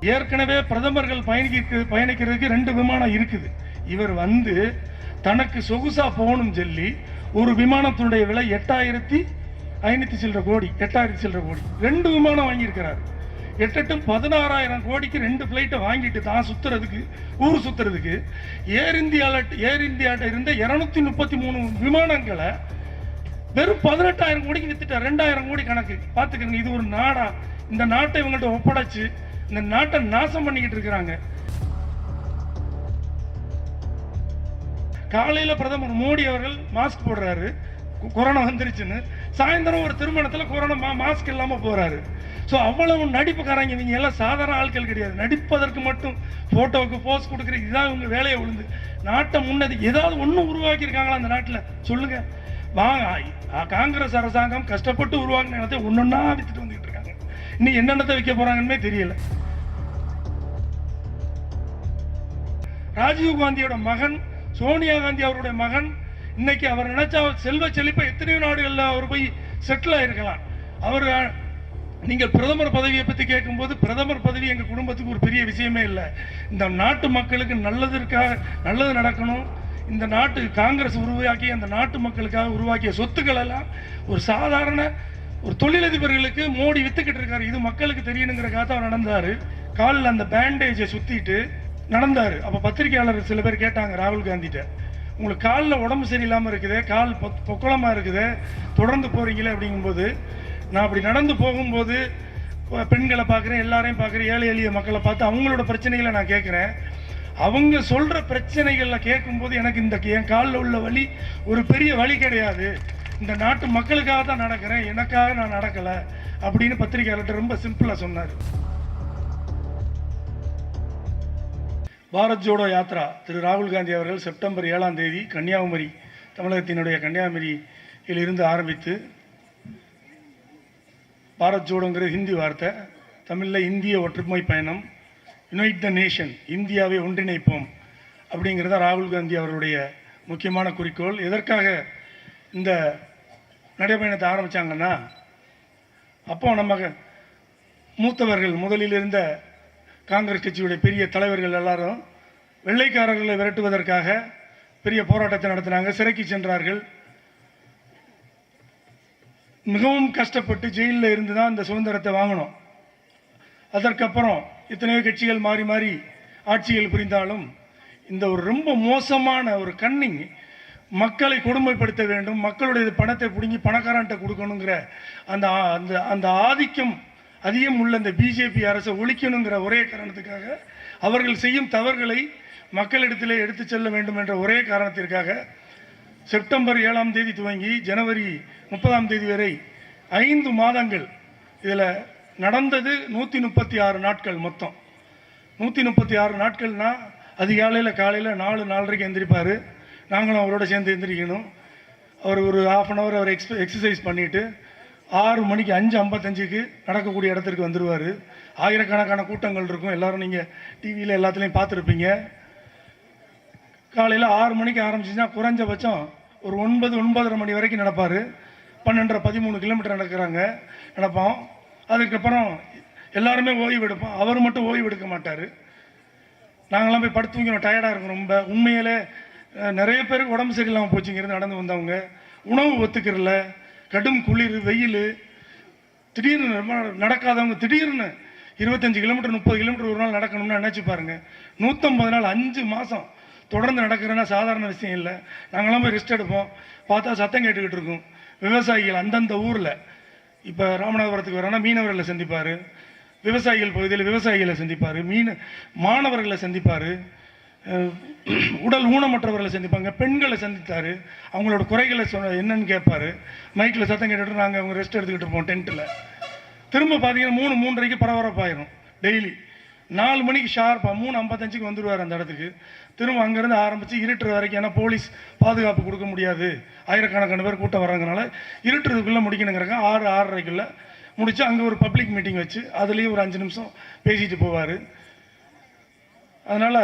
ஏற்கனவே பிரதமர்கள் பயணிக்க பயணிக்கிறதுக்கு ரெண்டு விமானம் இருக்குது. இவர் வந்து தனக்கு சொகுசா போகணும் சொல்லி ஒரு விமானத்தினுடைய விலை எட்டாயிரத்தி ஐநூத்தி சில்லற கோடி எட்டாயிரத்தி சில்லற கோடி. ரெண்டு விமானம் வாங்கியிருக்கிறார். எட்டெட்டு பதினாறாயிரம் கோடிக்கு ரெண்டு ஃப்ளைட்டை வாங்கிட்டு தான் சுத்துறதுக்கு ஊர் சுத்துறதுக்கு. ஏர் இந்தியாவில் ஏர் இந்தியாட்ட இருந்த இருநூத்தி முப்பத்தி மூணு விமானங்களை வெறும் பதினெட்டாயிரம் கோடிக்கு வித்துட்டார். ரெண்டாயிரம் கோடி கணக்கு. பார்த்துக்கங்க இது ஒரு நாடா. இந்த நாட்டை இவங்கள்ட்ட ஒப்படைச்சு இந்த நாட்டை நாசம் பண்ணிக்கிட்டு இருக்கிறாங்க. காலையில பிரதமர் மோடி அவர்கள் மாஸ்க் போடுறாரு. கொ- கொரோனா வந்துருச்சுன்னு. சாயந்தரம் ஒரு திருமணத்தில் கொரோனா மா மாஸ்க் இல்லாம போறாரு. ஸோ அவ்வளவு நடிப்புக்காரங்க இவங்க. எல்லாம் சாதாரண ஆட்கள் கிடையாது. நடிப்பதற்கு மட்டும் போட்டோவுக்கு போஸ் கொடுக்குற இதுதான் இவங்க வேலையை விழுந்து நாட்டை முன்னது ஏதாவது ஒன்றும் உருவாக்கியிருக்காங்களா அந்த நாட்டில்? சொல்லுங்க. வாங்க காங்கிரஸ் அரசாங்கம் கஷ்டப்பட்டு உருவாக்கின இடத்தை ஒன்றா வித்துட்டு வந்துட்டு இருக்காங்க இன்னும் என்னென்னத்தை வைக்க போறாங்கன்னு தெரியல. ராஜீவ் காந்தியோட மகன் சோனியா காந்தி அவருடைய மகன் இன்னைக்கு அவர் நினைச்சா செல்வ செழிப்பை எத்தனையோ நாடுகளில் அவர் போய் செட்டில் ஆயிருக்கலாம். அவர் நீங்கள் பிரதமர் பதவியை பற்றி கேட்கும்போது பிரதமர் பதவி எங்கள் குடும்பத்துக்கு ஒரு பெரிய விஷயமே இல்லை. இந்த நாட்டு மக்களுக்கு நல்லதற்காக நல்லது நடக்கணும். இந்த நாட்டு காங்கிரஸ் உருவாக்கி அந்த நாட்டு மக்களுக்காக உருவாக்கிய சொத்துக்கள் எல்லாம் ஒரு சாதாரண ஒரு தொழிலதிபர்களுக்கு மோடி வித்துக்கிட்டு இருக்காரு. இது மக்களுக்கு தெரியணுங்கிறக்காக தான் நடந்தார். நடந்தாரு காலில் அந்த பேண்டேஜை சுத்திட்டு நடந்தாரு. அப்ப பத்திரிகையாளர் சில பேர் கேட்டாங்க ராகுல் காந்திகிட்ட உங்களுக்கு காலில் உடம்பு சரியில்லாமல் இருக்குது கால் பொக்கலமாக இருக்குது தொடர்ந்து போறீங்களே? அப்படிங்கும்போது நான் அப்படி நடந்து போகும்போது பெண்களை பார்க்குறேன் எல்லாரையும் பார்க்குறேன் ஏழை எளிய மக்களை பார்த்து அவங்களோட பிரச்சனைகளை நான் கேட்குறேன். அவங்க சொல்ற பிரச்சனைகளை கேட்கும்போது எனக்கு இந்த என் காலில் உள்ள வலி ஒரு பெரிய வலி கிடையாது. இந்த நாட்டு மக்களுக்காக தான் நடக்கிறேன் எனக்காக நான் நடக்கல அப்படின்னு பத்திரிகையாளர்கிட்ட ரொம்ப சிம்பிளா சொன்னார். பாரத் ஜோடோ யாத்ரா திரு ராகுல் காந்தி அவர்கள் செப்டம்பர் ஏழாம் தேதி கன்னியாகுமரி தமிழகத்தினுடைய கன்னியாகுமரியில் இருந்து ஆரம்பித்து பாரத் ஜோடோங்கிறது ஹிந்தி வார்த்தை தமிழில் இந்திய ஒற்றுமை பயணம் யுனைட் த நேஷன் இந்தியாவை ஒன்றிணைப்போம் அப்படிங்கிறத ராகுல் காந்தி அவருடைய முக்கியமான குறிக்கோள். எதற்காக இந்த நடைபயணத்தை ஆரம்பித்தாங்கன்னா அப்போ நம்ம மூத்தவர்கள் முதலில் இருந்த காங்கிரஸ் கட்சியுடைய பெரிய தலைவர்கள் எல்லாரும் வெள்ளைக்காரர்களை விரட்டுவதற்காக பெரிய போராட்டத்தை நடத்தினாங்க சிறைக்கு சென்றார்கள். மிகவும் கஷ்டப்பட்டு ஜெயிலில் இருந்து தான் இந்த சுதந்திரத்தை வாங்கினோம். அதற்கப்புறம் எத்தனையோ கட்சிகள் மாறி மாறி ஆட்சிகள் புரிந்தாலும் இந்த ஒரு ரொம்ப மோசமான ஒரு கன்னிங் மக்களை கொடுமைப்படுத்த வேண்டும் மக்களுடைய பணத்தை பிடுங்கி பணக்காரன்ட்ட கொடுக்கணுங்கிற அந்த அந்த அந்த ஆதிக்கம் அதிகம் உள்ள இந்த பிஜேபி அரசை ஒழிக்கணுங்கிற ஒரே காரணத்துக்காக அவர்கள் செய்யும் தவறுகளை மக்களிடத்திலே எடுத்து செல்ல வேண்டும் என்ற ஒரே காரணத்திற்காக செப்டம்பர் ஏழாம் தேதி துவங்கி ஜனவரி முப்பதாம் தேதி வரை ஐந்து மாதங்கள் இதில் நடந்தது நூற்றி முப்பத்தி ஆறு நாட்கள் மொத்தம். நூற்றி முப்பத்தி ஆறு நாட்கள்னால் அதிகாலையில் காலையில் நாலு நாலரைக்கு எந்திரிப்பார். நாங்களும் அவரோட சேர்ந்து எழுந்திரிக்கணும் அவர் ஒரு half an hour hour ex exercise பண்ணிவிட்டு ஆறு மணிக்கு அஞ்சு ஐம்பத்தஞ்சுக்கு நடக்கக்கூடிய இடத்திற்கு வந்துடுவார் ஆயிரக்கணக்கான கூட்டங்கள் இருக்கும். எல்லோரும் நீங்கள் டிவியில் எல்லாத்துலேயும் பார்த்துருப்பீங்க. காலையில் ஆறு மணிக்கு ஆரம்பிச்சுன்னா குறைஞ்சபட்சம் ஒரு ஒன்பது ஒன்பதரை மணி வரைக்கும் நடப்பார். பன்னெண்டரை பதிமூணு கிலோமீட்டர் நடக்கிறாங்க. நடப்போம். அதுக்கப்புறம் எல்லாருமே ஓய்வு எடுப்போம். அவர் மட்டும் ஓய்வு எடுக்க மாட்டார். நாங்களாம் போய் படுத்து தூங்கினோம் டயர்டாக இருக்கும் ரொம்ப. உண்மையிலே நிறைய பேருக்கு உடம்பு சரியில்லாமல் போச்சுங்கிறது நடந்து வந்தவங்க. உணவு ஒத்துக்கிறல கடும் குளிர் வெயில். திடீர்னு ரொம்ப நடக்காதவங்க திடீர்னு இருபத்தஞ்சு கிலோமீட்டர் முப்பது கிலோமீட்டர் ஒரு நாள் நடக்கணும்னு நினச்சி பாருங்கள் நூற்றம்பது நாள் அஞ்சு மாதம் தொடர்ந்து நடக்கிறேன்னா சாதாரண விஷயம் இல்லை. நாங்களாம் போய் ரெஸ்ட் எடுப்போம். பார்த்தா சத்தம் கேட்டுக்கிட்டு இருக்கும். விவசாயிகள் அந்தந்த ஊரில். இப்போ ராமநாதபுரத்துக்கு வரோன்னா மீனவர்களை சந்திப்பார். விவசாயிகள் பகுதியில் விவசாயிகளை சந்திப்பார். மீன் மாணவர்களை சந்திப்பார். உடல் ஊனமற்றவர்களை சந்திப்பாங்க. பெண்களை சந்தித்தார். அவங்களோட குறைகளை சொன்ன என்னன்னு கேட்பாரு. மைக்கில் சத்தம் கேட்டுட்டு நாங்கள் அவங்க ரெஸ்ட் எடுத்துக்கிட்டு இருப்போம் டென்ட்டில் திரும்ப பார்த்தீங்கன்னா மூணு மூன்றரைக்கு பரபரப்பாயிரும் டெய்லி நாலு மணிக்கு ஷார்ப்பாக மூணு ஐம்பத்தஞ்சுக்கு வந்துடுவார் அந்த இடத்துக்கு. திரும்ப அங்கேருந்து ஆரம்பித்து இருட்டுற வரைக்கும் ஏன்னா போலீஸ் பாதுகாப்பு கொடுக்க முடியாது. ஆயிரக்கணக்கான பேர் கூட்டம் வர்றதுனால இருட்டுறதுக்குள்ளே முடிக்கணுங்கிறக்க ஆறு ஆறரைக்குள்ளே முடித்து அங்கே ஒரு பப்ளிக் மீட்டிங் வச்சு அதுலேயும் ஒரு அஞ்சு நிமிஷம் பேசிட்டு போவார். அதனால்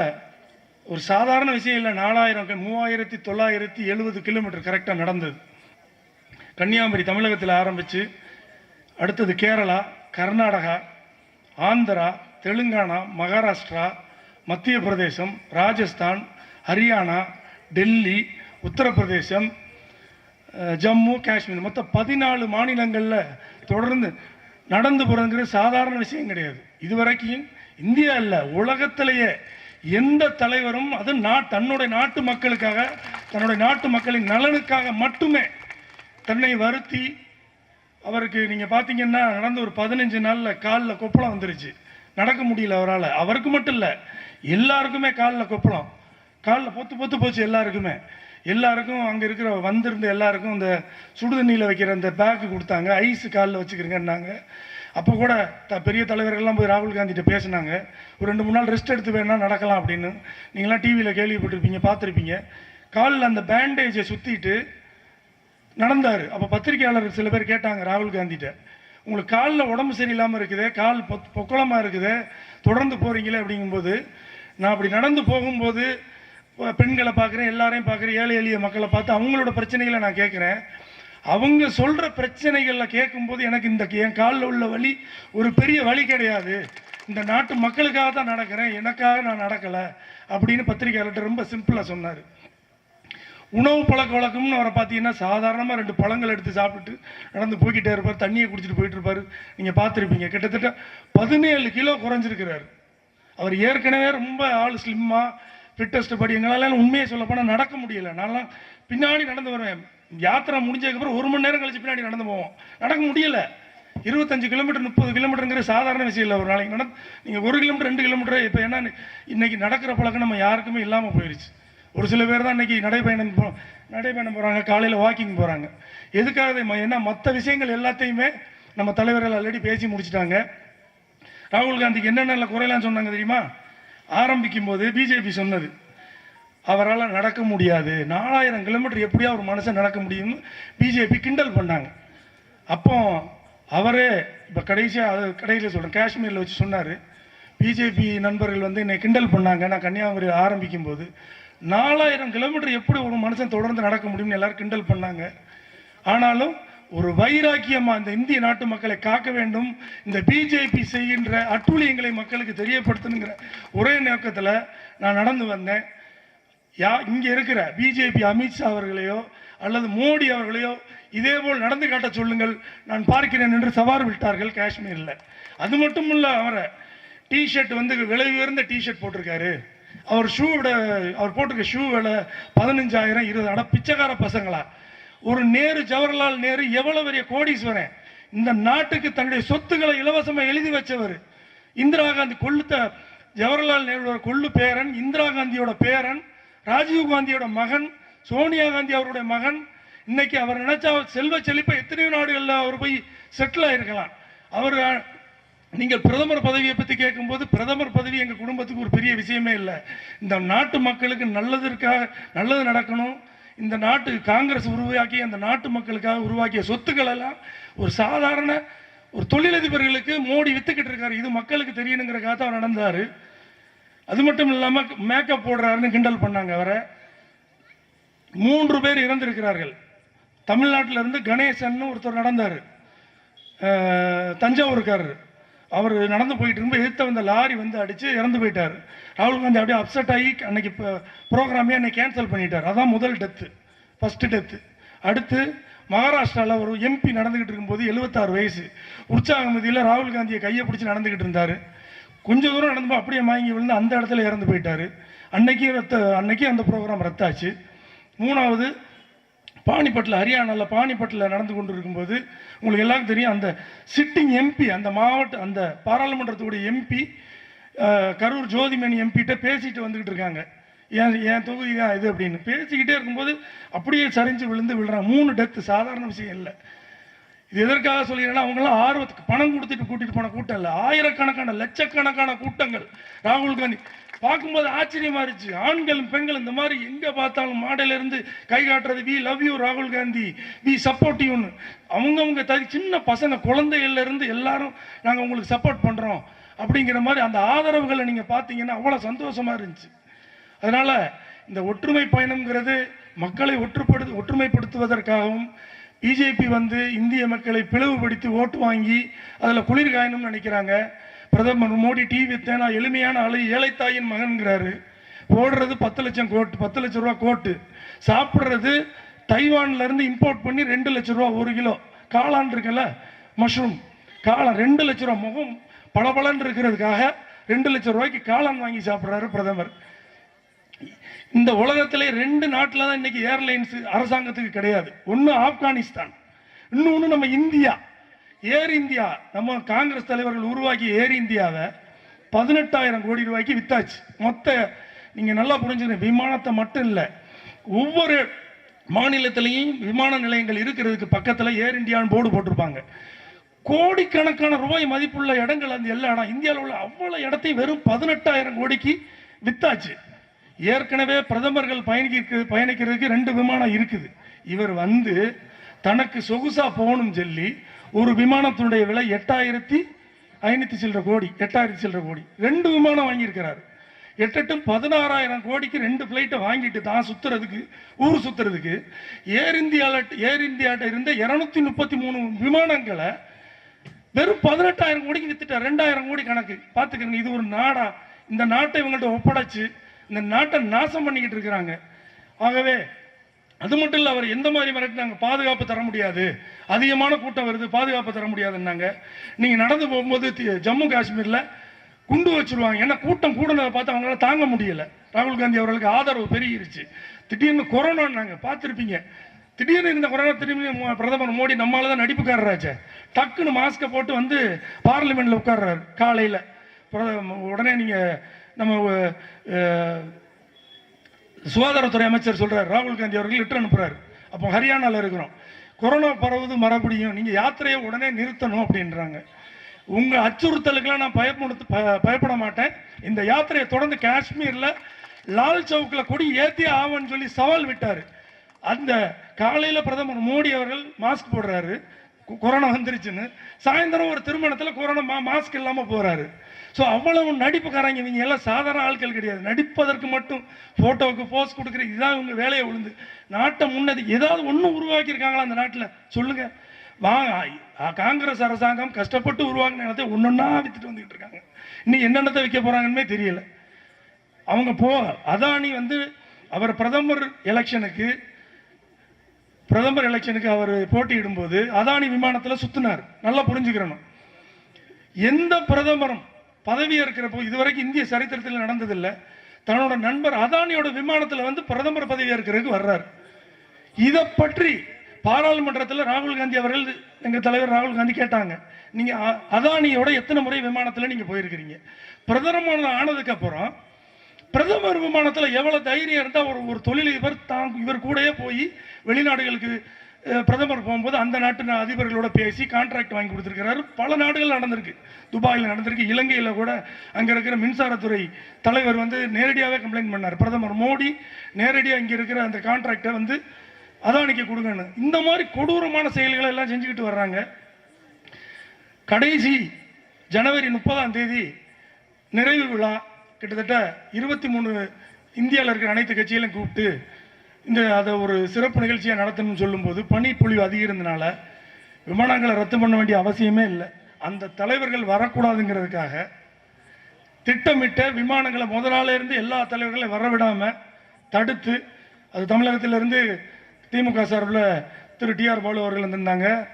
ஒரு சாதாரண விஷயம் இல்லை நாலாயிரம் மூவாயிரத்தி தொள்ளாயிரத்தி எழுபது கிலோமீட்டர் கரெக்டாக நடந்தது. கன்னியாகுமரி தமிழகத்தில் ஆரம்பித்து அடுத்தது கேரளா கர்நாடகா ஆந்திரா தெலுங்கானா மகாராஷ்டிரா மத்திய பிரதேசம் ராஜஸ்தான் ஹரியானா டெல்லி உத்தரப்பிரதேசம் ஜம்மு காஷ்மீர் மொத்தம் பதினாலு மாநிலங்களில் தொடர்ந்து நடந்து போகிறதுங்கிறது சாதாரண விஷயம் கிடையாது. இதுவரைக்கும் இந்தியா இல்லை உலகத்திலேயே எந்த தலைவரும் அது நா தன்னுடைய நாட்டு மக்களுக்காக தன்னுடைய நாட்டு மக்களின் நலனுக்காக மட்டுமே தன்னை வருத்தி அவருக்கு நீங்கள் பார்த்தீங்கன்னா நடந்து ஒரு பதினஞ்சு நாளில் காலில் கொப்பளம் வந்துருச்சு. நடக்க முடியல அவரால். அவருக்கு மட்டும் இல்லை எல்லாருக்குமே காலில் கொப்பளம். காலில் பொத்து பொத்து போச்சு எல்லாருக்குமே. எல்லாருக்கும் அங்கே இருக்கிற வந்திருந்த எல்லாருக்கும் இந்த சுடுதண்ணியில் வைக்கிற அந்த பேக்கு கொடுத்தாங்க. ஐஸு காலில் வச்சுக்கிறீங்கன்னாங்க. அப்போ கூட த பெரிய தலைவர்கள்லாம் போய் ராகுல் காந்திகிட்ட பேசினாங்க. ஒரு ரெண்டு மூணு நாள் ரெஸ்ட் எடுத்து வேணால் நடக்கலாம் அப்படின்னு. நீங்களாம் டிவியில் கேள்விப்பட்டிருப்பீங்க பார்த்துருப்பீங்க. காலில் அந்த பேண்டேஜை சுற்றிட்டு நடந்தார். அப்போ பத்திரிகையாளர் சில பேர் கேட்டாங்க ராகுல் காந்திகிட்ட. உங்களுக்கு காலில் உடம்பு சரியில்லாமல் இருக்குது கால் பொ இருக்குது தொடர்ந்து போகிறீங்களே அப்படிங்கும்போது நான் அப்படி நடந்து போகும்போது பெண்களை பார்க்குறேன் எல்லாரையும் பார்க்குறேன் ஏழை எளிய மக்களை பார்த்து அவங்களோட பிரச்சனைகளை நான் கேட்குறேன். அவங்க சொல்கிற பிரச்சனைகளில் கேட்கும்போது எனக்கு இந்த என் காலில் உள்ள வலி ஒரு பெரிய வலி கிடையாது. இந்த நாட்டு மக்களுக்காக தான் நடக்கிறேன். எனக்காக நான் நடக்கலை அப்படின்னு பத்திரிகையாளர்கிட்ட ரொம்ப சிம்பிளாக சொன்னார். உணவு பழக்க வழக்கம்னு அவரை பார்த்தீங்கன்னா சாதாரணமாக ரெண்டு பழங்கள் எடுத்து சாப்பிட்டு நடந்து போய்கிட்டே இருப்பார். தண்ணியை குடிச்சிட்டு போயிட்டு இருப்பார். நீங்கள் பார்த்துருப்பீங்க. கிட்டத்தட்ட பதினேழு கிலோ குறைஞ்சிருக்கிறார். அவர் ஏற்கனவே ரொம்ப ஆள் ஸ்லிம்மாக ஃபிட்டஸ்ட் படி. எங்களால் உண்மையை சொல்லப்போனால் நடக்க முடியலை. நான்லாம் பின்னாடி நடந்து வருவேன். யாத்திரை முடிஞ்சதுக்கப்புறம் ஒரு மணி நேரம் கழிச்சு பின்னாடி நடந்து போவோம். நடக்க முடியல. இருபத்தஞ்சு கிலோமீட்டர் முப்பது கிலோமீட்டருங்கிற சாதாரண விஷயம் இல்லை. ஒரு நாளைக்கு நட நீங்கள் ஒரு கிலோமீட்டர் ரெண்டு கிலோமீட்டர் இப்போ என்ன இன்னைக்கு நடக்கிற பழக்கம் நம்ம யாருக்குமே இல்லாமல் போயிடுச்சு ஒரு சில பேர் தான் இன்றைக்கி நடைபயணம் போ நடைபயணம் போகிறாங்க காலையில் வாக்கிங் போகிறாங்க எதுக்காக இது? ஏன்னா மற்ற விஷயங்கள் எல்லாத்தையுமே நம்ம தலைவர்கள் ஆல்ரெடி பேசி முடிச்சிட்டாங்க. ராகுல் காந்திக்கு என்னென்ன குறையலாம் சொன்னாங்க தெரியுமா? ஆரம்பிக்கும் போது பிஜேபி சொன்னது அவரால் நடக்க முடியாது. நாலாயிரம் கிலோமீட்டர் எப்படியா ஒரு மனுஷன் நடக்க முடியும்னு பிஜேபி கிண்டல் பண்ணாங்க. அப்போ அவரே இப்போ கடைசியாக அது கடையில் சொல்கிறேன் காஷ்மீரில் வச்சு சொன்னார். பிஜேபி நண்பர்கள் வந்து என்னை கிண்டல் பண்ணாங்க. நான் கன்னியாகுமரி ஆரம்பிக்கும் போது நாலாயிரம் கிலோமீட்டர் எப்படி ஒரு மனுஷன் தொடர்ந்து நடக்க முடியும்னு எல்லாரும் கிண்டல் பண்ணாங்க. ஆனாலும் ஒரு வைராக்கியமாக இந்த இந்திய நாட்டு மக்களை காக்க வேண்டும் இந்த பிஜேபி செய்கின்ற அட்டூழியங்களை மக்களுக்கு தெரியப்படுத்தணுங்கிற ஒரே நோக்கத்தில் நான் நடந்து வந்தேன். யா இங்கே இருக்கிற பிஜேபி அமித்ஷா அவர்களையோ அல்லது மோடி அவர்களையோ இதே போல் நடந்து காட்ட சொல்லுங்கள். நான் பார்க்கிறேன் என்று சவார் விட்டார்கள் காஷ்மீரில். அது மட்டும் இல்லை அவரை டிஷர்ட் வந்து விலை உயர்ந்த டிஷர்ட் போட்டிருக்காரு. அவர் ஷூவோட அவர் போட்டிருக்க ஷூ விலை பதினஞ்சாயிரம் இருபது. அட பிச்சைக்கார பசங்களா. ஒரு நேரு ஜவஹர்லால் நேரு எவ்வளவு பெரிய கோடீஸ்வரன். இந்த நாட்டுக்கு தன்னுடைய சொத்துக்களை இலவசமாக எழுதி வச்சவர். இந்திரா காந்தி கொள்ளுத்த ஜவஹர்லால் நேருவோட கொள்ளு பேரன் இந்திரா காந்தியோட பேரன் ராஜீவ் காந்தியோட மகன் சோனியா காந்தி அவருடைய மகன். இன்னைக்கு அவர் நினைச்சா செல்வ செழிப்பை எத்தனையோ நாடுகளில் அவர் போய் செட்டில் ஆயிருக்கலாம். அவர் நீங்கள் பிரதமர் பதவியை பற்றி கேட்கும்போது பிரதமர் பதவி எங்கள் குடும்பத்துக்கு ஒரு பெரிய விஷயமே இல்லை. இந்த நாட்டு மக்களுக்கு நல்லதற்காக நல்லது நடக்கணும். இந்த நாட்டு காங்கிரஸ் உருவாக்கி அந்த நாட்டு மக்களுக்காக உருவாக்கிய சொத்துக்கள் எல்லாம் ஒரு சாதாரண ஒரு தொழிலதிபர்களுக்கு மோடி வித்துக்கிட்டு இருக்காரு. இது மக்களுக்கு தெரியணுங்கிறக்காக தான் அவர் நடந்தார். அது மட்டும் இல்லாமல் மேக்கப் போடுறாருன்னு கிண்டல் பண்ணாங்க அவரை. மூன்று பேர் இறந்திருக்கிறார்கள். தமிழ்நாட்டில இருந்து கணேசன் ஒருத்தர் நடந்தார். தஞ்சாவூருக்காரர் அவர் நடந்து போயிட்டு இருக்கும்போது எதிர்த்த வந்த லாரி வந்து அடித்து இறந்து போயிட்டார். ராகுல் காந்தி அப்படியே அப்செட் ஆகி அன்னைக்கு ப்ரோக்ராமே அன்னைக்கு கேன்சல் பண்ணிட்டார். அதான் முதல் டெத்து ஃபஸ்ட்டு டெத்து அடுத்து மகாராஷ்டிராவில் ஒரு எம்பி நடந்துக்கிட்டு இருக்கும்போது எழுபத்தாறு வயசு. உற்சாகமதியில் ராகுல் காந்தியை கையை பிடிச்சி நடந்துக்கிட்டு இருந்தார். கொஞ்சம் தூரம் நடந்தப்போ அப்படியே மயங்கி விழுந்து அந்த இடத்துல இறந்து போயிட்டார். அன்னைக்கு ரத்த அன்னைக்கு அந்த ப்ரோக்ராம் ரத்தாச்சு. மூணாவது பாணிப்பட்டில் ஹரியானாவில் பாணிப்பட்டில் நடந்து கொண்டு இருக்கும்போது உங்களுக்கு எல்லாருக்கும் தெரியும் அந்த சிட்டிங் எம்பி அந்த மாவட்ட அந்த பாராளுமன்றத்துடைய எம்பி கரூர் ஜோதிமணி எம்பிகிட்ட பேசிட்டு வந்துக்கிட்டு இருக்காங்க. என் என் தொகுதி தான் இது அப்படின்னு. பேசிக்கிட்டே இருக்கும்போது அப்படியே சரிஞ்சு விழுந்து விழுறாங்க மூணு டெத்து சாதாரண விஷயம் இல்லை. இது எதற்காக சொல்கிறேன்னா அவங்களாம் ஆர்வத்துக்கு பணம் கொடுத்துட்டு கூட்டிட்டு போன கூட்டம் இல்லை. ஆயிரக்கணக்கான லட்சக்கணக்கான கூட்டங்கள். ராகுல் காந்தி. பார்க்கும்போது ஆச்சரியமா இருந்துச்சு. ஆண்களும் பெண்கள் இந்த மாதிரி எங்க பார்த்தாலும் மாடல இருந்து கை காட்டுறது வி லவ் யூ ராகுல் காந்தி. வி சப்போர்ட் யூன்னு அவங்கவுங்க தனி சின்ன பசங்க குழந்தைகள்ல இருந்து எல்லாரும் நாங்கள் உங்களுக்கு சப்போர்ட் பண்றோம். அப்படிங்கிற மாதிரி அந்த ஆதரவுகளை நீங்க பார்த்தீங்கன்னா அவ்வளோ சந்தோஷமா இருந்துச்சு. அதனால இந்த ஒற்றுமை பயணம்ங்கிறது மக்களை ஒற்றுப்படு ஒற்றுமைப்படுத்துவதற்காகவும் பிஜேபி வந்து இந்திய மக்களை பிளவுபடுத்தி ஓட்டு வாங்கி அதில் குளிர் காயணும்னு நினைக்கிறாங்க. பிரதமர் மோடி டிவி வித்தேன் எளிமையான ஆளு ஏழைத்தாயின் மகன்கிறாரு. போடுறது பத்து லட்சம் கோட்டு பத்து லட்சம் ரூபா கோட்டு. சாப்பிட்றது தைவான்லேருந்து இம்போர்ட் பண்ணி ரெண்டு லட்சம் ரூபா ஒரு கிலோ. காளான் இருக்குல்ல மஷ்ரூம் காளான் ரெண்டு லட்சம் ரூபா முகம் பளபளன்னு இருக்கிறதுக்காக ரெண்டு லட்ச ரூபாய்க்கு காளான் வாங்கி சாப்பிட்றாரு பிரதமர். இந்த உலகத்திலே ரெண்டு நாட்டில் தான் இன்னைக்கு ஏர்லைன்ஸ் அரசாங்கத்துக்கு கிடையாது. ஒன்று ஆப்கானிஸ்தான் இன்னொன்று நம்ம இந்தியா. ஏர் இந்தியா நம்ம காங்கிரஸ் தலைவர்கள் உருவாக்கிய ஏர் இந்தியாவை பதினெட்டாயிரம் கோடி ரூபாய்க்கு வித்தாச்சு. மொத்த நீங்கள் நல்லா புரிஞ்சுக்கணும் விமானத்தை மட்டும் இல்லை ஒவ்வொரு மாநிலத்திலையும் விமான நிலையங்கள் இருக்கிறதுக்கு பக்கத்தில் ஏர் இந்தியான்னு போர்டு போட்டிருப்பாங்க. கோடிக்கணக்கான ரூபாய் மதிப்புள்ள இடங்கள் அந்த எல்லா இடம் இந்தியாவில் உள்ள அவ்வளோ இடத்தையும் வெறும் பதினெட்டாயிரம் கோடிக்கு வித்தாச்சு. ஏற்கனவே பிரதமர்கள் பயணிக்க பயணிக்கிறதுக்கு ரெண்டு விமானம் இருக்குது. இவர் வந்து தனக்கு சொகுசா போகணும் சொல்லி ஒரு விமானத்தினுடைய விலை எட்டாயிரத்தி ஐநூத்தி சில்லற கோடி எட்டாயிரத்தி சில்லற கோடி. ரெண்டு விமானம் வாங்கியிருக்கிறார். எட்டெட்டும் பதினாறாயிரம் கோடிக்கு ரெண்டு ஃப்ளைட்டை வாங்கிட்டு தான் சுத்துறதுக்கு ஊர் சுத்துறதுக்கு. ஏர் இந்தியாவில் ஏர் இந்தியாட்ட இருந்த இருநூத்தி முப்பத்தி மூணு விமானங்களை வெறும் பதினெட்டாயிரம் கோடிக்கு வித்துட்டார். ரெண்டாயிரம் கோடி கணக்கு. பார்த்துக்கங்க இது ஒரு நாடா. இந்த நாட்டை இவங்கள்ட்ட ஒப்படைச்சு இந்த நாட்டை நாசம் பண்ணிக்கிட்டு இருக்கிறாங்க. ஆகவே அது மட்டும் இல்லை அவர் எந்த மாதிரி மிரட்டினாங்க? பாதுகாப்பு தர முடியாது. அதிகமான கூட்டம் வருது பாதுகாப்பு தர முடியாதுன்னாங்க. நீங்கள் நடந்து போகும்போது தி- ஜம்மு காஷ்மீரில் குண்டு வச்சிருவாங்க. ஏன்னா கூட்டம் கூடுனதை பார்த்து அவங்களால தாங்க முடியலை. ராகுல் காந்தி அவர்களுக்கு ஆதரவு பெருகிருச்சு. திடீர்னு கொரோனான்னாங்க பார்த்துருப்பீங்க. திடீர்னு இந்த கொரோனா திரும்பி பிரதமர் மோடி நம்மளால தான் நடிப்புக்காரராச்சே. டக்குன்னு மாஸ்கை போட்டு வந்து பார்லிமெண்ட்டில் உட்கார்றாரு காலையில். உடனே நீங்கள் நம்ம சுகாதாரத்துறை அமைச்சர் சொல்கிறார் ராகுல் காந்தி அவர்கள் லிட்டர் அனுப்புகிறார் அப்போ ஹரியானால இருக்கிறோம். கொரோனா பரவுது மறுபடியும். நீங்கள் யாத்திரையை உடனே நிறுத்தணும் அப்படின்றாங்க. உங்கள் அச்சுறுத்தலுக்கெல்லாம் நான் பயப்படுத்து ப- பயப்பட மாட்டேன். இந்த யாத்திரையை தொடர்ந்து காஷ்மீரில் லால் சவுக்கில் கொடி ஏற்றி ஆவன்னு சொல்லி சவால் விட்டார். அந்த காலையில் பிரதமர் மோடி அவர்கள் மாஸ்க் போடுறாரு. கொ- கொரோனா வந்துருச்சுன்னு. சாயந்தரம் ஒரு திருமணத்தில் கொரோனா மா மாஸ்க் இல்லாமல் போகிறாரு ஸோ அவ்வளவு நடிப்புக்காரங்க இவங்க. எல்லாம் சாதாரண ஆட்கள் கிடையாது. நடிப்பதற்கு மட்டும் ஃபோட்டோவுக்கு போஸ் கொடுக்குற இதுதான் இவங்க வேலையை விழுந்து நாட்டை முன்னது ஏதாவது ஒன்று உருவாக்கியிருக்காங்களா அந்த நாட்டில்? சொல்லுங்கள் வாங்க காங்கிரஸ் அரசாங்கம் கஷ்டப்பட்டு உருவாக்கின இடத்தை ஒன்றொன்னா வித்துட்டு வந்துகிட்டு இருக்காங்க. இன்னும் என்னென்னத்தை வைக்க போகிறாங்கன்னு தெரியல. அவங்க போ அதானி வந்து அவர் பிரதமர் எலெக்ஷனுக்கு பிரதமர் எலெக்ஷனுக்கு அவர் போட்டியிடும்போது அதானி விமானத்தில் சுத்தினார். நல்லா புரிஞ்சுக்கிறணும். எந்த பிரதமரும் பதவி இருக்கிறப்போ இதுவரைக்கும் இந்திய சரித்திரத்தில் நடந்ததில்லை. தன்னோட நண்பர் அதானியோட விமானத்தில் வந்து பிரதமர் பதவி இருக்கிறதுக்கு வர்றார். இதை பற்றி பாராளுமன்றத்தில் ராகுல் காந்தி அவர்கள் எங்கள் தலைவர் ராகுல் காந்தி கேட்டாங்க. நீங்கள் அதானியோட எத்தனை முறை விமானத்தில் நீங்கள் போயிருக்கிறீங்க? பிரதமர் ஆனதுக்கப்புறம் பிரதமர் விமானத்தில் எவ்வளோ தைரியம் இருந்தால் ஒரு ஒரு தொழிலதிபர் தான் இவர் கூடயே போய் வெளிநாடுகளுக்கு பிரதமர் போகும்போது அந்த நாட்டு அதிபர்களோட பேசி கான்ட்ராக்ட் வாங்கி கொடுத்துருக்கிறாரு. பல நாடுகள் நடந்திருக்கு. துபாயில் நடந்திருக்கு. இலங்கையில் கூட அங்கே இருக்கிற மின்சாரத்துறை தலைவர் வந்து நேரடியாகவே கம்ப்ளைண்ட் பண்ணார். பிரதமர் மோடி நேரடியாக இங்கே இருக்கிற அந்த கான்ட்ராக்டை வந்து அதானிக்கு கொடுங்கன்னு. இந்த மாதிரி கொடூரமான செயல்களை எல்லாம் செஞ்சுக்கிட்டு வர்றாங்க. கடைசி ஜனவரி முப்பதாம் தேதி நிறைவு விழா. கிட்டத்தட்ட இருபத்தி மூணு இந்தியாவில் இருக்கிற அனைத்து கட்சிகளையும் கூப்பிட்டு இந்த அதை ஒரு சிறப்பு நிகழ்ச்சியாக நடத்தணும்னு சொல்லும்போது பனிப்பொழிவு அதிகரிந்தனால விமானங்களை ரத்து பண்ண வேண்டிய அவசியமே இல்லை. அந்த தலைவர்கள் வரக்கூடாதுங்கிறதுக்காக திட்டமிட்ட விமானங்களை முத எல்லா தலைவர்களையும் வர தடுத்து அது தமிழகத்திலிருந்து திமுக சார்பில் திரு டிஆர் பாலு அவர்கள் வந்திருந்தாங்க.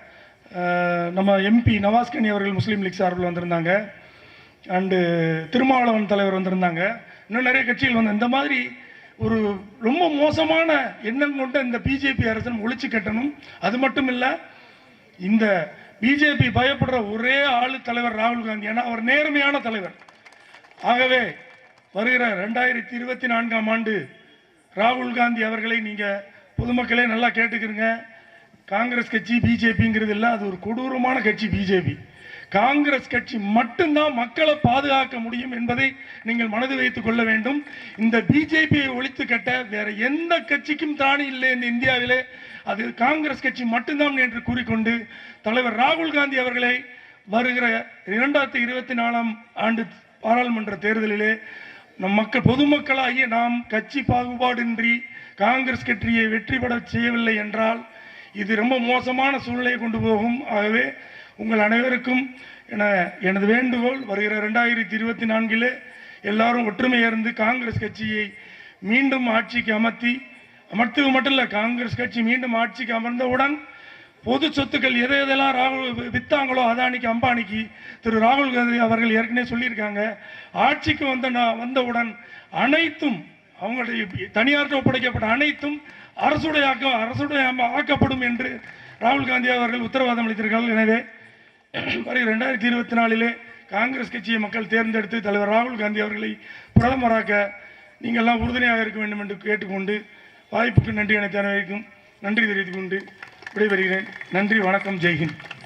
நம்ம எம்பி நவாஸ்கனி அவர்கள் முஸ்லீம் லீக் சார்பில் வந்திருந்தாங்க. அண்டு திருமாவளவன் தலைவர் வந்திருந்தாங்க. இன்னும் நிறைய கட்சிகள் வந்து இந்த மாதிரி ஒரு ரொம்ப மோசமான எண்ணம் கொண்ட இந்த பிஜேபி அரசு ஒழிச்சு கட்டணும். அது மட்டும் இல்லை இந்த பிஜேபி பயப்படுற ஒரே ஆளு தலைவர் ராகுல் காந்தி. ஏன்னா அவர் நேர்மையான தலைவர். ஆகவே வருகிற ரெண்டாயிரத்தி இருபத்தி நான்காம் ஆண்டு ராகுல் காந்தி அவர்களை நீங்க பொதுமக்களே நல்லா கேட்டுக்கிறங்க. காங்கிரஸ் கட்சி பிஜேபிங்கிறது இல்லை அது ஒரு கொடூரமான கட்சி பிஜேபி காங்கிரஸ் கட்சி மட்டும்தான் மக்களை பாதுகாக்க முடியும் என்பதை நீங்கள் மனது வைத்துக் கொள்ள வேண்டும். இந்த பிஜேபியை ஒழித்து கட்ட வேற எந்த கட்சிக்கும் தானே இல்லை இந்த இந்தியாவிலே. அது காங்கிரஸ் கட்சி மட்டும்தான் என்று கூறிக்கொண்டு தலைவர் ராகுல் காந்தி அவர்களை வருகிற இரண்டாயிரத்தி இருபத்தி நாலாம் ஆண்டு பாராளுமன்ற தேர்தலிலே நம் மக்கள் பொதுமக்களாகிய நாம் கட்சி பாகுபாடின்றி காங்கிரஸ் கட்சியை வெற்றி பெற செய்யவில்லை என்றால் இது ரொம்ப மோசமான சூழ்நிலையை கொண்டு போகும். ஆகவே உங்கள் அனைவருக்கும் என எனது வேண்டுகோள் வருகிற ரெண்டாயிரத்தி இருபத்தி நான்கிலே எல்லாரும் ஒற்றுமையிருந்து காங்கிரஸ் கட்சியை மீண்டும் ஆட்சிக்கு அமர்த்தி அமர்த்துவது மட்டும் இல்லை காங்கிரஸ் கட்சி மீண்டும் ஆட்சிக்கு அமர்ந்தவுடன் பொது சொத்துக்கள் எதை எதெல்லாம் ராகுல் வித்தாங்களோ அதானிக்கு அம்பானிக்கு திரு ராகுல் காந்தி அவர்கள் ஏற்கனவே சொல்லியிருக்காங்க. ஆட்சிக்கு வந்த வந்தவுடன் அனைத்தும் அவங்களுடைய தனியார்ட்ட ஒப்படைக்கப்பட்ட அனைத்தும் அரசுடைய ஆக்கம் அரசுடைய ஆக்கப்படும் என்று ராகுல் காந்தி அவர்கள் உத்தரவாதம் அளித்திருக்கிறார்கள். எனவே வருகிற ரெண்டாயிரத்தி இருபத்தி நாலிலே காங்கிரஸ் கட்சியை மக்கள் தேர்ந்தெடுத்து தலைவர் ராகுல் காந்தி அவர்களை பிரதமராக்க நீங்கள்லாம் உறுதுணையாக இருக்க வேண்டும் என்று கேட்டுக்கொண்டு வாய்ப்புக்கு நன்றி என தெரிவிக்கும் நன்றி தெரிவித்துக் கொண்டு விடைபெறுகிறேன். நன்றி வணக்கம் ஜெய்ஹிந்த்.